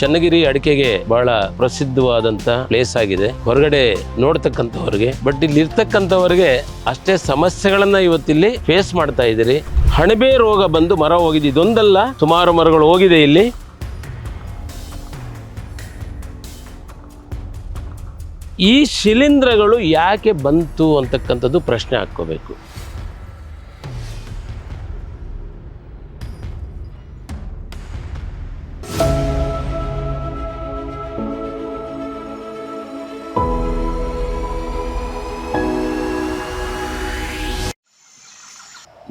ಚನ್ನಗಿರಿ ಅಡಿಕೆಗೆ ಬಹಳ ಪ್ರಸಿದ್ಧವಾದಂತ ಪ್ಲೇಸ್ ಆಗಿದೆ. ಹೊರಗಡೆ ನೋಡ್ತಕ್ಕಂಥವ್ರಿಗೆ ಬಟ್ ಇಲ್ಲಿ ಇರ್ತಕ್ಕಂಥವ್ರಿಗೆ ಅಷ್ಟೇ ಸಮಸ್ಯೆಗಳನ್ನ ಇವತ್ತಿಲ್ಲಿ ಫೇಸ್ ಮಾಡ್ತಾ ಇದ್ದೀರಿ. ಹಣಬೆ ರೋಗ ಬಂದು ಮರ ಹೋಗಿದೆ. ಇದೊಂದಲ್ಲ, ಸುಮಾರು ಮರಗಳು ಹೋಗಿದೆ ಇಲ್ಲಿ. ಈ ಶಿಲೀಂಧ್ರಗಳು ಯಾಕೆ ಬಂತು ಅಂತಕ್ಕಂಥದ್ದು ಪ್ರಶ್ನೆ ಹಾಕ್ಕೋಬೇಕು.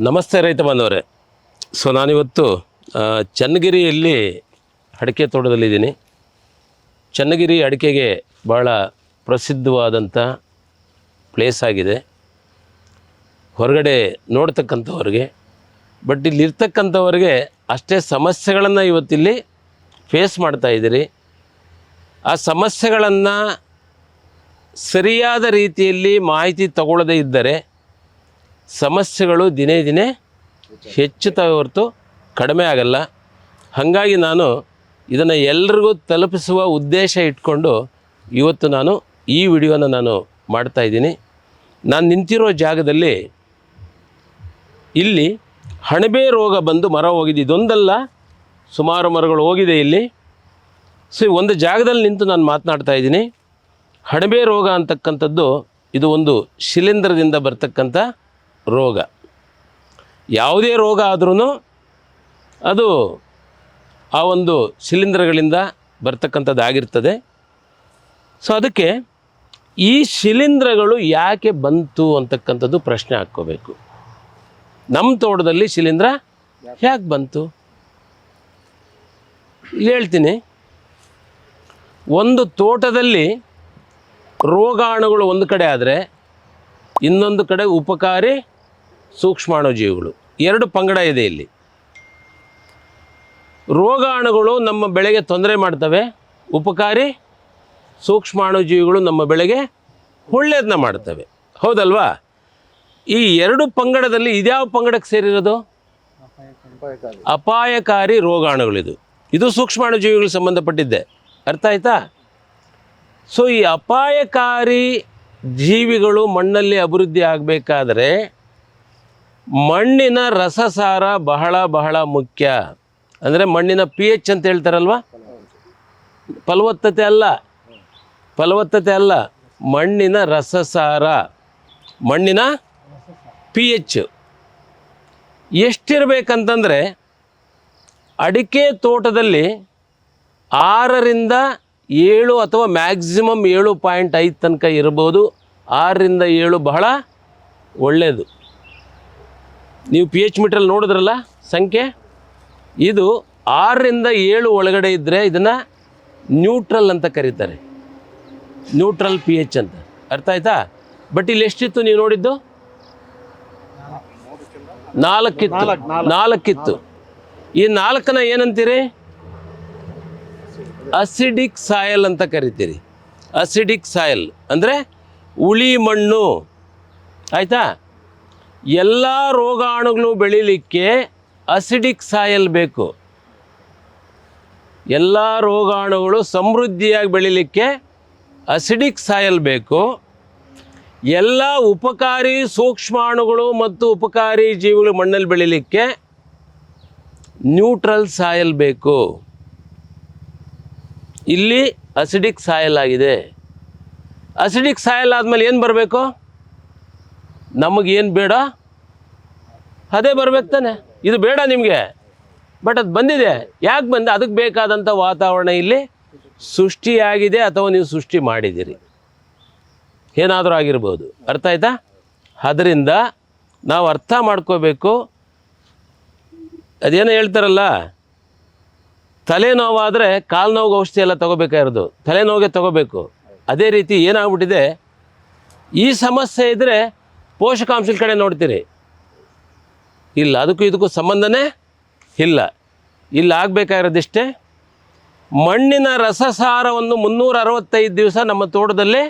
ನಮಸ್ತೆ ರೈತ ಬಾಂಧವರೇ. ಸೊ ನಾನಿವತ್ತು ಚನ್ನಗಿರಿಯಲ್ಲಿ ಅಡಿಕೆ ತೋಟದಲ್ಲಿದ್ದೀನಿ. ಚನ್ನಗಿರಿ ಅಡಿಕೆಗೆ ಭಾಳ ಪ್ರಸಿದ್ಧವಾದಂಥ ಪ್ಲೇಸ್ ಆಗಿದೆ. ಹೊರಗಡೆ ನೋಡ್ತಕ್ಕಂಥವ್ರಿಗೆ ಬಟ್ ಇಲ್ಲಿ ಇರ್ತಕ್ಕಂಥವ್ರಿಗೆ ಅಷ್ಟೇ ಸಮಸ್ಯೆಗಳನ್ನು ಇವತ್ತಿಲ್ಲಿ ಫೇಸ್ ಮಾಡ್ತಾಯಿದ್ದೀರಿ ಆ ಸಮಸ್ಯೆಗಳನ್ನು ಸರಿಯಾದ ರೀತಿಯಲ್ಲಿ ಮಾಹಿತಿ ತಗೊಳ್ಳದೇ ಇದ್ದರೆ ಸಮಸ್ಯೆಗಳು ದಿನೇ ದಿನೇ ಹೆಚ್ಚುತ್ತವೆ ಹೊರತು ಕಡಿಮೆ ಆಗಲ್ಲ. ಹಾಗಾಗಿ ನಾನು ಇದನ್ನು ಎಲ್ರಿಗೂ ತಲುಪಿಸುವ ಉದ್ದೇಶ ಇಟ್ಕೊಂಡು ಇವತ್ತು ನಾನು ಈ ವಿಡಿಯೋನ ನಾನು ಮಾಡ್ತಾ ಇದ್ದೀನಿ. ನಾನು ನಿಂತಿರೋ ಜಾಗದಲ್ಲಿ ಇಲ್ಲಿ ಹಣಬೆ ರೋಗ ಬಂದು ಮರ ಹೋಗಿದೆ. ಇದೊಂದಲ್ಲ, ಸುಮಾರು ಮರಗಳು ಹೋಗಿದೆ ಇಲ್ಲಿ. ಸೊ ಒಂದು ಜಾಗದಲ್ಲಿ ನಿಂತು ನಾನು ಮಾತನಾಡ್ತಾ ಇದ್ದೀನಿ. ಹಣಬೆ ರೋಗ ಅಂತಕ್ಕಂಥದ್ದು ಇದು ಒಂದು ಶಿಲೀಂಧ್ರದಿಂದ ಬರ್ತಕ್ಕಂಥ ರೋಗ. ಯಾವುದೇ ರೋಗ ಆದ್ರೂ ಅದು ಆ ಒಂದು ಶಿಲೀಂಧ್ರಗಳಿಂದ ಬರ್ತಕ್ಕಂಥದ್ದಾಗಿರ್ತದೆ. ಸೊ ಅದಕ್ಕೆ ಈ ಶಿಲೀಂಧ್ರಗಳು ಯಾಕೆ ಬಂತು ಅಂತಕ್ಕಂಥದ್ದು ಪ್ರಶ್ನೆ ಹಾಕ್ಕೋಬೇಕು. ನಮ್ಮ ತೋಟದಲ್ಲಿ ಶಿಲೀಂಧ್ರ ಯಾಕೆ ಬಂತು? ಹೇಳ್ತೀನಿ. ಒಂದು ತೋಟದಲ್ಲಿ ರೋಗಾಣುಗಳು ಒಂದು ಕಡೆ ಆದರೆ ಇನ್ನೊಂದು ಕಡೆ ಉಪಕಾರಿ ಸೂಕ್ಷ್ಮಾಣುಜೀವಿಗಳು. ಎರಡು ಪಂಗಡ ಇದೆ ಇಲ್ಲಿ. ರೋಗಾಣುಗಳು ನಮ್ಮ ಬೆಳೆಗೆ ತೊಂದರೆ ಮಾಡ್ತವೆ. ಉಪಕಾರಿ ಸೂಕ್ಷ್ಮಾಣುಜೀವಿಗಳು ನಮ್ಮ ಬೆಳೆಗೆ ಒಳ್ಳೆಯದನ್ನ ಮಾಡ್ತವೆ. ಹೌದಲ್ವಾ? ಈ ಎರಡು ಪಂಗಡದಲ್ಲಿ ಇದ್ಯಾವ ಪಂಗಡಕ್ಕೆ ಸೇರಿರೋದು? ಅಪಾಯಕಾರಿ ರೋಗಾಣುಗಳಿದು. ಇದು ಸೂಕ್ಷ್ಮಾಣುಜೀವಿಗಳಿಗೆ ಸಂಬಂಧಪಟ್ಟಿದ್ದೆ. ಅರ್ಥ ಆಯ್ತಾ? ಸೊ ಈ ಅಪಾಯಕಾರಿ ಜೀವಿಗಳು ಮಣ್ಣಲ್ಲಿ ಅಭಿವೃದ್ಧಿ ಆಗಬೇಕಾದ್ರೆ ಮಣ್ಣಿನ ರಸಸಾರ ಬಹಳ ಬಹಳ ಮುಖ್ಯ. ಅಂದರೆ ಮಣ್ಣಿನ ಪಿ ಎಚ್ ಅಂತ ಹೇಳ್ತಾರಲ್ವ? ಫಲವತ್ತತೆ ಅಲ್ಲ. ಫಲವತ್ತತೆ ಅಲ್ಲ. ಮಣ್ಣಿನ ರಸಸಾರ. ಮಣ್ಣಿನ ಪಿ ಎಚ್ ಎಷ್ಟಿರಬೇಕಂತಂದರೆ ಅಡಿಕೆ ತೋಟದಲ್ಲಿ ಆರರಿಂದ ಏಳು ಅಥವಾ ಮ್ಯಾಕ್ಸಿಮಮ್ ಏಳು ಪಾಯಿಂಟ್ ಐದು ತನಕ ಇರ್ಬೋದು. ಆರರಿಂದ ಏಳು ಬಹಳ ಒಳ್ಳೆಯದು ನೀವು ಪಿ ಎಚ್ ಮೀಟ್ರಲ್ಲಿ ನೋಡಿದ್ರಲ್ಲ ಸಂಖ್ಯೆ? ಇದು ಆರರಿಂದ ಏಳು ಒಳಗಡೆ ಇದ್ದರೆ ಇದನ್ನು ನ್ಯೂಟ್ರಲ್ ಅಂತ ಕರೀತಾರೆ. ನ್ಯೂಟ್ರಲ್ ಪಿ ಎಚ್ ಅಂತ. ಅರ್ಥ ಆಯ್ತಾ? ಬಟ್ ಇಲ್ಲಿ ಎಷ್ಟಿತ್ತು ನೀವು ನೋಡಿದ್ದು? ನಾಲ್ಕಿತ್ತು. ನಾಲ್ಕಿತ್ತು. ಈ ನಾಲ್ಕನ ಏನಂತೀರಿ? ಅಸಿಡಿಕ್ ಸಾಯಲ್ ಅಂತ ಕರಿತೀರಿ. ಅಸಿಡಿಕ್ ಸಾಯಲ್ ಅಂದರೆ ಉಳಿ ಮಣ್ಣು. ಆಯಿತಾ? ಎಲ್ಲ ರೋಗಾಣುಗಳು ಬೆಳೀಲಿಕ್ಕೆ ಅಸಿಡಿಕ್ ಸಾಯಲ್ ಬೇಕು. ಎಲ್ಲ ರೋಗಾಣುಗಳು ಸಮೃದ್ಧಿಯಾಗಿ ಬೆಳೀಲಿಕ್ಕೆ ಅಸಿಡಿಕ್ ಸಾಯಲ್ ಬೇಕು. ಎಲ್ಲ ಉಪಕಾರಿ ಸೂಕ್ಷ್ಮಾಣುಗಳು ಮತ್ತು ಉಪಕಾರಿ ಜೀವಿಗಳು ಮಣ್ಣಲ್ಲಿ ಬೆಳೀಲಿಕ್ಕೆ ನ್ಯೂಟ್ರಲ್ ಸಾಯಲ್ ಬೇಕು. ಇಲ್ಲಿ ಅಸಿಡಿಕ್ ಸಾಯಲ್ ಆಗಿದೆ. ಅಸಿಡಿಕ್ ಸಾಯಲ್ ಆದಮೇಲೆ ಏನು ಬರಬೇಕು? ನಮಗೇನು ಬೇಡ? ಅದೇ ಬರ್ಬೇಕು ತಾನೆ. ಇದು ಬೇಡ ನಿಮಗೆ. ಬಟ್ ಅದು ಬಂದಿದೆ. ಯಾಕೆ ಬಂದೆ? ಅದಕ್ಕೆ ಬೇಕಾದಂಥ ವಾತಾವರಣ ಇಲ್ಲಿ ಸೃಷ್ಟಿಯಾಗಿದೆ ಅಥವಾ ನೀವು ಸೃಷ್ಟಿ ಮಾಡಿದ್ದೀರಿ. ಏನಾದರೂ ಆಗಿರ್ಬೋದು. ಅರ್ಥ ಆಯ್ತಾ? ಅದರಿಂದ ನಾವು ಅರ್ಥ ಮಾಡ್ಕೋಬೇಕು. ಅದೇನೋ ಹೇಳ್ತಾರಲ್ಲ ತಲೆನೋವಾದರೆ ಕಾಲು ನೋವು ಔಷಧಿ ಎಲ್ಲ ತೊಗೋಬೇಕಾಗಿರೋದು ತಲೆನೋವಿಗೆ ತೊಗೋಬೇಕು. ಅದೇ ರೀತಿ ಏನಾಗ್ಬಿಟ್ಟಿದೆ? ಈ ಸಮಸ್ಯೆ ಇದ್ದರೆ ಪೋಷಕಾಂಶದ ಕಡೆ ನೋಡ್ತೀರಿ. ಇಲ್ಲ, ಅದಕ್ಕೂ ಇದಕ್ಕೂ ಸಂಬಂಧನೇ ಇಲ್ಲ. ಇಲ್ಲಿ, ಆಗಬೇಕಾಗಿರೋದಿಷ್ಟೇ. ಮಣ್ಣಿನ ರಸಸಾರವನ್ನು ಮುನ್ನೂರ ಅರವತ್ತೈದು ದಿವಸ ನಮ್ಮ ತೋಟದಲ್ಲಿ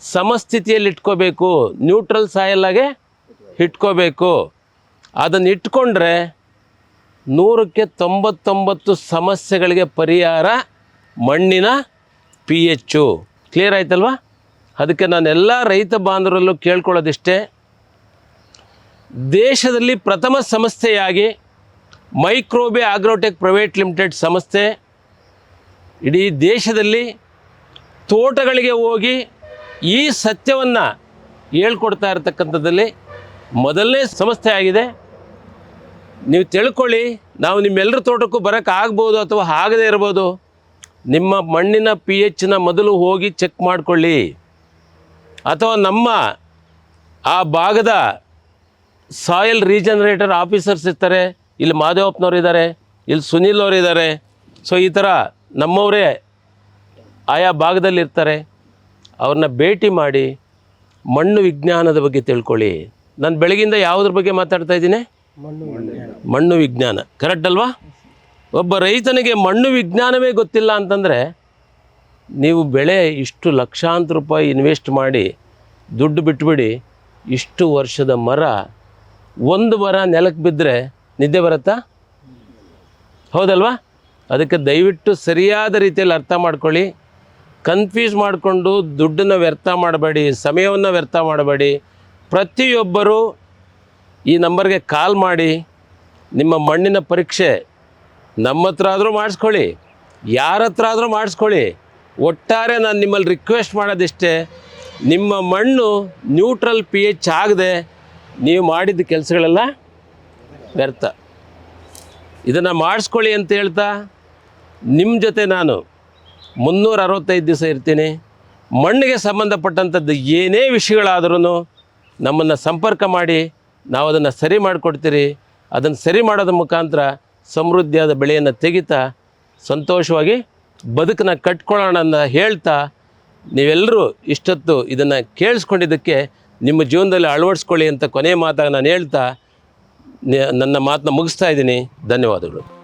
ಸಮಸ್ಥಿತಿಯಲ್ಲಿ ಇಟ್ಕೋಬೇಕು. ನ್ಯೂಟ್ರಲ್ ಸಾಯಲ್ಲಾಗೆ ಇಟ್ಕೋಬೇಕು. ಅದನ್ನು ಇಟ್ಕೊಂಡ್ರೆ ನೂರಕ್ಕೆ ತೊಂಬತ್ತೊಂಬತ್ತು ಸಮಸ್ಯೆಗಳಿಗೆ ಪರಿಹಾರ ಮಣ್ಣಿನ ಪಿ ಎಚ್ಚು ಕ್ಲಿಯರ್ ಆಯ್ತಲ್ವಾ? ಅದಕ್ಕೆ ನಾನೆಲ್ಲ ರೈತ ಬಾಂಧವರಲ್ಲೂ ಕೇಳ್ಕೊಳ್ಳೋದಿಷ್ಟೇ, ದೇಶದಲ್ಲಿ ಪ್ರಥಮ ಸಂಸ್ಥೆಯಾಗಿ ಮೈಕ್ರೋಬೆ ಆಗ್ರೋಟೆಕ್ ಪ್ರೈವೇಟ್ ಲಿಮಿಟೆಡ್ ಸಂಸ್ಥೆ, ಇಡೀ ದೇಶದಲ್ಲಿ ತೋಟಗಳಿಗೆ ಹೋಗಿ ಈ ಸತ್ಯವನ್ನು ಹೇಳ್ಕೊಡ್ತಾ ಇರತಕ್ಕಂಥದ್ದಲ್ಲಿ ಮೊದಲನೇ ಸಂಸ್ಥೆ ಆಗಿದೆ. ನೀವು ತಿಳ್ಕೊಳ್ಳಿ, ನಾವು ನಿಮ್ಮೆಲ್ಲರ ತೋಟಕ್ಕೂ ಬರೋಕ್ಕೆ ಆಗ್ಬೋದು ಅಥವಾ ಆಗದೇ ಇರ್ಬೋದು, ನಿಮ್ಮ ಮಣ್ಣಿನ ಪಿ ಎಚ್ನ ಮೊದಲು ಹೋಗಿ ಚೆಕ್ ಮಾಡಿಕೊಳ್ಳಿ. ಅಥವಾ ನಮ್ಮ ಆ ಭಾಗದ ಸಾಯಿಲ್ ರೀಜನರೇಟರ್ ಆಫೀಸರ್ಸ್ ಇರ್ತಾರೆ ಇಲ್ಲಿ ಮಾದೇವಪ್ಪನವ್ರು ಇದ್ದಾರೆ ಇಲ್ಲಿ ಸುನೀಲ್ ಅವರು ಇದ್ದಾರೆ ಸೊ ಈ ಥರ ನಮ್ಮವರೇ ಆಯಾ ಭಾಗದಲ್ಲಿ ಇರ್ತಾರೆ ಅವ್ರನ್ನ ಭೇಟಿ ಮಾಡಿ ಮಣ್ಣು ವಿಜ್ಞಾನದ ಬಗ್ಗೆ ತಿಳ್ಕೊಳ್ಳಿ. ನಾನು ಬೆಳಗಿಂದ ಯಾವುದ್ರ ಬಗ್ಗೆ ಮಾತಾಡ್ತಾ ಇದ್ದೀನಿ? ಮಣ್ಣು ವಿಜ್ಞಾನ. ಕರೆಕ್ಟ್ ಅಲ್ವಾ? ಒಬ್ಬ ರೈತನಿಗೆ ಮಣ್ಣು ವಿಜ್ಞಾನವೇ ಗೊತ್ತಿಲ್ಲ ಅಂತಂದರೆ ನೀವು ಬೆಳೆ ಇಷ್ಟು ಲಕ್ಷಾಂತರ ರೂಪಾಯಿ ಇನ್ವೆಸ್ಟ್ ಮಾಡಿ ದುಡ್ಡು ಬಿಟ್ಬಿಡಿ, ಇಷ್ಟು ವರ್ಷದ ಮರ, ಒಂದು ಮರ ನೆಲಕ್ಕೆ ಬಿದ್ದರೆ ನಿದ್ದೆ ಬರುತ್ತಾ? ಹೌದಲ್ವಾ? ಅದಕ್ಕೆ ದಯವಿಟ್ಟು ಸರಿಯಾದ ರೀತಿಯಲ್ಲಿ ಅರ್ಥ ಮಾಡ್ಕೊಳ್ಳಿ. ಕನ್ಫ್ಯೂಸ್ ಮಾಡಿಕೊಂಡು ದುಡ್ಡನ್ನು ವ್ಯರ್ಥ ಮಾಡಬೇಡಿ, ಸಮಯವನ್ನು ವ್ಯರ್ಥ ಮಾಡಬೇಡಿ. ಪ್ರತಿಯೊಬ್ಬರೂ ಈ ನಂಬರ್ಗೆ ಕಾಲ್ ಮಾಡಿ, ನಿಮ್ಮ ಮಣ್ಣಿನ ಪರೀಕ್ಷೆ ನಮ್ಮ ಹತ್ರ ಆದರೂ ಮಾಡಿಸ್ಕೊಳ್ಳಿ ಯಾರ ಹತ್ರ ಆದರೂ ಮಾಡಿಸ್ಕೊಳ್ಳಿ. ಒಟ್ಟಾರೆ ನಾನು ನಿಮ್ಮಲ್ಲಿ ರಿಕ್ವೆಸ್ಟ್ ಮಾಡೋದಿಷ್ಟೇ, ನಿಮ್ಮ ಮಣ್ಣು ನ್ಯೂಟ್ರಲ್ ಪಿ ಎಚ್ ಆಗದೆ ನೀವು ಮಾಡಿದ ಕೆಲಸಗಳೆಲ್ಲ ವ್ಯರ್ಥ. ಇದನ್ನು ಮಾಡಿಸ್ಕೊಳ್ಳಿ ಅಂತ ಹೇಳ್ತಾ ನಿಮ್ಮ ಜೊತೆ ನಾನು ಮುನ್ನೂರ ಅರವತ್ತೈದು ದಿವಸ ಇರ್ತೀನಿ. ಮಣ್ಣಿಗೆ ಸಂಬಂಧಪಟ್ಟಂಥದ್ದು ಏನೇ ವಿಷಯಗಳಾದ್ರೂ ನಮ್ಮನ್ನು ಸಂಪರ್ಕ ಮಾಡಿ ನಾವು ಅದನ್ನು ಸರಿ ಮಾಡಿಕೊಡ್ತೀರಿ. ಅದನ್ನು ಸರಿ ಮಾಡೋದ್ರ ಮುಖಾಂತರ ಸಮೃದ್ಧಿಯಾದ ಬೆಳೆಯನ್ನು ತೆಗಿತಾ, ಸಂತೋಷವಾಗಿ ಬದುಕನ್ನ ಕಟ್ಕೊಳ್ಳೋಣ ಅಂತ ಹೇಳ್ತಾ ನೀವೆಲ್ಲರೂ ಇಷ್ಟೊತ್ತು ಇದನ್ನು ಕೇಳಿಸ್ಕೊಂಡಿದ್ದಕ್ಕೆ ನಿಮ್ಮ ಜೀವನದಲ್ಲಿ ಅಳವಡಿಸ್ಕೊಳ್ಳಿ ಅಂತ ಕೊನೆಯ ಮಾತಾಗ ನಾನು ಹೇಳ್ತಾ ನನ್ನ ಮಾತನ್ನ ಮುಗಿಸ್ತಾ ಇದ್ದೀನಿ. ಧನ್ಯವಾದಗಳು.